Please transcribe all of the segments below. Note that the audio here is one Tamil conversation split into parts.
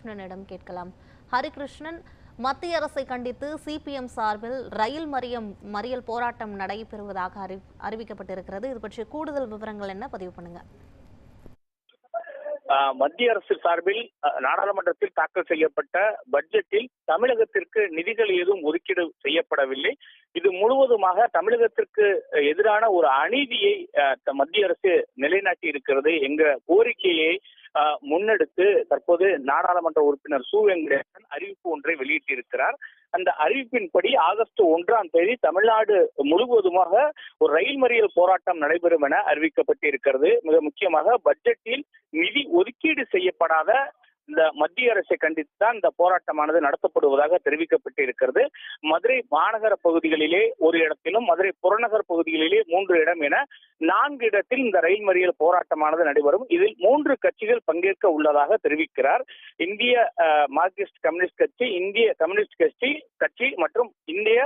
ஹரிகிருஷ்ணனிடம் கேட்கலாம். ஹரிகிருஷ்ணன் மத்திய அரசை கண்டித்து சிபிஎம் சார்பில் ரயில் மறியம் மறியல் போராட்டம் நடைபெறுவதாக அறி அறிவிக்கப்பட்டிருக்கிறது. இது பற்றிய கூடுதல் விவரங்கள் என்ன? பதிவு பண்ணுங்க. மத்திய அரசு சார்பில் நாடாளுமன்றத்தில் தாக்கல் செய்யப்பட்ட பட்ஜெட்டில் தமிழகத்திற்கு நிதிகள் எதுவும் ஒதுக்கீடு செய்யப்படவில்லை. இது முழுவதுமாக தமிழகத்திற்கு எதிரான ஒரு அநீதியை மத்திய அரசு நிலைநாட்டி இருக்கிறது எங்க கோரிக்கையை முன்னெடுத்து தற்போது நாடாளுமன்ற உறுப்பினர் சு. வெங்கடேசன் அறிவிப்பு ஒன்றை வெளியிட்டிருக்கிறார். அந்த அறிவிப்பின்படி ஆகஸ்ட் ஒன்றாம் தேதி தமிழ்நாடு முழுவதுமாக ஒரு ரயில் மறியல் போராட்டம் நடைபெறும் என அறிவிக்கப்பட்டிருக்கிறது. மிக முக்கியமாக பட்ஜெட்டில் நிதி ஒதுக்கீடு செய்யப்படாத இந்த மத்திய அரசை கண்டித்து தான் இந்த போராட்டமானது நடத்தப்படுவதாக தெரிவிக்கப்பட்டு இருக்கிறது மதுரை மாநகர பகுதிகளிலே ஒரு இடத்திலும் மதுரை புறநகர் பகுதிகளிலே மூன்று இடம் என நான்கு இடத்தில் இந்த ரயில் மறியல் போராட்டமானது நடைபெறும். இதில் மூன்று கட்சிகள் பங்கேற்க உள்ளதாக தெரிவிக்கிறார். இந்திய மார்க்சிஸ்ட் கம்யூனிஸ்ட் கட்சி இந்திய கம்யூனிஸ்ட் கட்சி கட்சி மற்றும் இந்திய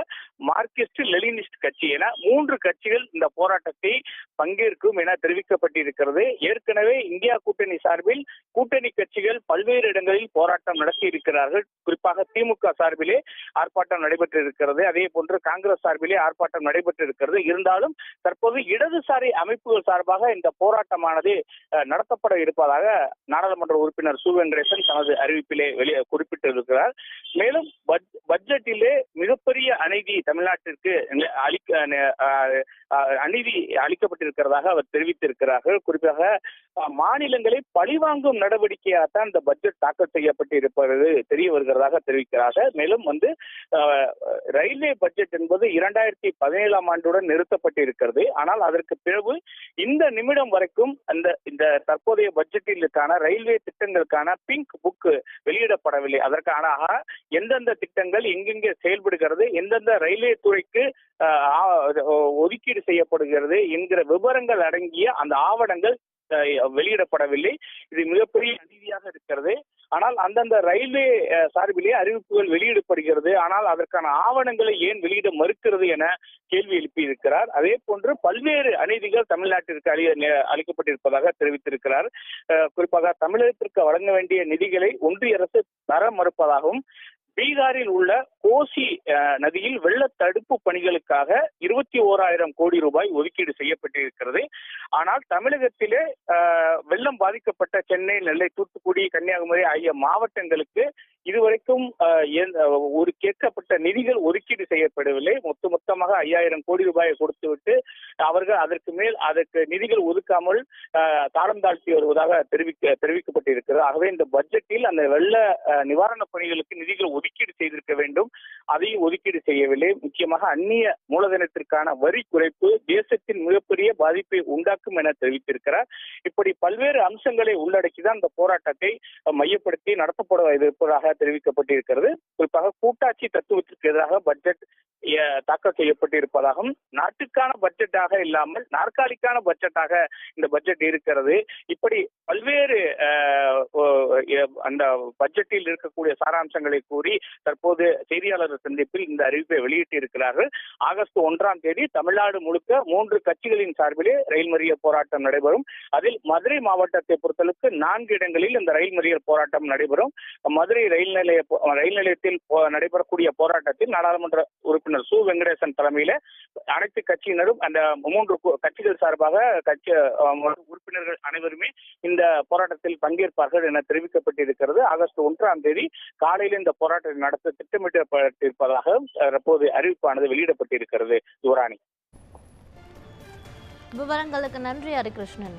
மார்க்சிஸ்ட் லெனினிஸ்ட் கட்சி என மூன்று கட்சிகள் இந்த போராட்டத்தை பங்கேற்கும் என தெரிவிக்கப்பட்டிருக்கிறது. ஏற்கனவே இந்தியா கூட்டணி சார்பில் கூட்டணி கட்சிகள் பல்வேறு இடங்களில் போராட்டம் நடத்தி இருக்கிறார்கள். குறிப்பாக திமுக சார்பிலே ஆர்ப்பாட்டம் நடைபெற்றிருக்கிறது. அதே போன்று காங்கிரஸ் சார்பிலே ஆர்ப்பாட்டம் நடைபெற்றிருக்கிறது. இருந்தாலும் தற்போது இடதுசாரி அமைப்புகள் சார்பாக இந்த போராட்டமானது நடத்தப்பட இருப்பதாக நாடாளுமன்ற உறுப்பினர் சு வெங்கடேசன் தனது அறிவிப்பிலே வெளியே குறிப்பிட்டிருக்கிறார். மேலும் பட்ஜெட்டிலே மிகப்பெரிய மிகப்பெரிய அநீதி தமிழ்நாட்டிற்கு அளிக்க அநீதி அளிக்கப்பட்டிருக்கிறதாக அவர் தெரிவித்திருக்கிறார்கள். குறிப்பாக மாநிலங்களை பழிவாங்கும் நடவடிக்கையாகத்தான் இந்த பட்ஜெட் தாக்கல் செய்யப்பட்டு இருப்பது தெரிய வருகிறதாக தெரிவிக்கிறார்கள். மேலும் வந்து ரயில்வே பட்ஜெட் என்பது இரண்டாயிரத்தி பதினேழாம் ஆண்டுடன் நிறுத்தப்பட்டிருக்கிறது. ஆனால் அதற்கு பிறகு இந்த நிமிடம் வரைக்கும் அந்த இந்த தற்போதைய பட்ஜெட்டிலுக்கான ரயில்வே திட்டங்களுக்கான பிங்க் புக் வெளியிடப்படவில்லை. அதற்கான எந்தெந்த திட்டங்கள் எங்கெங்கே செயல்படுகிறது எந்தெந்த ரயில்வே துறைக்கு ஒதுக்கீடு செய்யப்படுகிறது என்கிற விவரங்கள் அடங்கிய அந்த ஆவணங்கள் வெளியிடப்படவில்லை. இது மிகப்பெரிய அநீதியாக இருக்கிறது. ஆனால் அந்தந்த ரயில்வே சார்பிலே அறிவிப்புகள் வெளியிடப்படுகிறது. ஆனால் அதற்கான ஆவணங்களை ஏன் வெளியிட மறுக்கிறது என கேள்வி எழுப்பியிருக்கிறார். அதே போன்று பல்வேறு அநீதிகள் தமிழ்நாட்டிற்கு அளி அளிக்கப்பட்டிருப்பதாக தெரிவித்திருக்கிறார். குறிப்பாக தமிழகத்திற்கு வழங்க வேண்டிய நிதிகளை ஒன்றிய அரசு தர மறுப்பதாகவும் பீகாரில் உள்ள கோசி அஹ், நதியில் வெள்ள தடுப்பு பணிகளுக்காக இருபத்தி ஓராயிரம் கோடி ரூபாய் ஒதுக்கீடு செய்யப்பட்டிருக்கிறது. ஆனால் தமிழகத்திலே வெள்ளம் பாதிக்கப்பட்ட சென்னை நெல்லை தூத்துக்குடி கன்னியாகுமரி ஆகிய மாவட்டங்களுக்கு இதுவரைக்கும் ஒரு கேட்கப்பட்ட நிதிகள் ஒதுக்கீடு செய்யப்படவில்லை. மொத்த மொத்தமாக ஐயாயிரம் கோடி ரூபாயை கொடுத்துவிட்டு அவர்கள் அதற்கு மேல் அதற்கு நிதிகள் ஒதுக்காமல் தாளம் தாழ்த்தி வருவதாக தெரிவிக்க தெரிவிக்கப்பட்டிருக்கிறது. ஆகவே இந்த பட்ஜெட்டில் அந்த வெள்ள நிவாரண பணிகளுக்கு நிதிகள் ஒதுக்கீடு செய்திருக்க வேண்டும். அதையும் ஒதுக்கீடு செய்யவில்லை. முக்கியமாக அந்நிய மூலதனத்திற்கான வரி குறைப்பு தேசத்தின் மிகப்பெரிய பாதிப்பை உண்டாக்கும் என தெரிவித்திருக்கிறார். இப்படி பல்வேறு அம்சங்களை உள்ளடக்கிதான் இந்த போராட்டத்தை மையப்படுத்தி நடத்தப்பட இருப்பதாக தெரிவிக்கப்பட்டிருக்கிறது. குறிப்பாக கூட்டாட்சி தத்துவத்திற்கு எதிராக பட்ஜெட் தாக்கல் செய்யப்பட்டிருப்பதாகவும் நாட்டுக்கான பட்ஜெட்டாக இல்லாமல் நாற்காலிக்கான பட்ஜெட்டாக இந்த பட்ஜெட் இருக்கிறது. இப்படி பல்வேறு அந்த பட்ஜெட்டில் இருக்கக்கூடிய சாராம்சங்களை கூறி தற்போது செய்தியாளர் சந்திப்பில் இந்த அறிவிப்பை வெளியிட்டிருக்கிறார்கள். ஆகஸ்ட் ஒன்றாம் தேதி தமிழ்நாடு முழுக்க மூன்று கட்சிகளின் சார்பிலே ரயில் மறியல் போராட்டம் நடைபெறும். அதில் மதுரை மாவட்டத்தை பொறுத்தளவுக்கு நான்கு இடங்களில் இந்த ரயில் மறியல் போராட்டம் நடைபெறும். மதுரை ரயில் நிலைய ரயில் நிலையத்தில் நடைபெறக்கூடிய போராட்டத்தில் நாடாளுமன்ற உறுப்பினர் சு. வெங்கடேசன் தலைமையில அனைத்து கட்சியினரும் அந்த மூன்று கட்சிகள் சார்பாக கட்சி உறுப்பினர்கள் அனைவருமே இந்த போராட்டத்தில் பங்கேற்பார்கள் என தெரிவிக்கப்பட்டிருக்கிறது. ஆகஸ்ட் ஒன்றாம் தேதி காலையில் இந்த போராட்டத்தை நடத்த திட்டமிடப்பட்டிருப்பதாக தற்போது அறிவிப்பானது வெளியிடப்பட்டிருக்கிறது. யுவராணி. விவரங்களுக்கு நன்றி ஹரிகிருஷ்ணன்.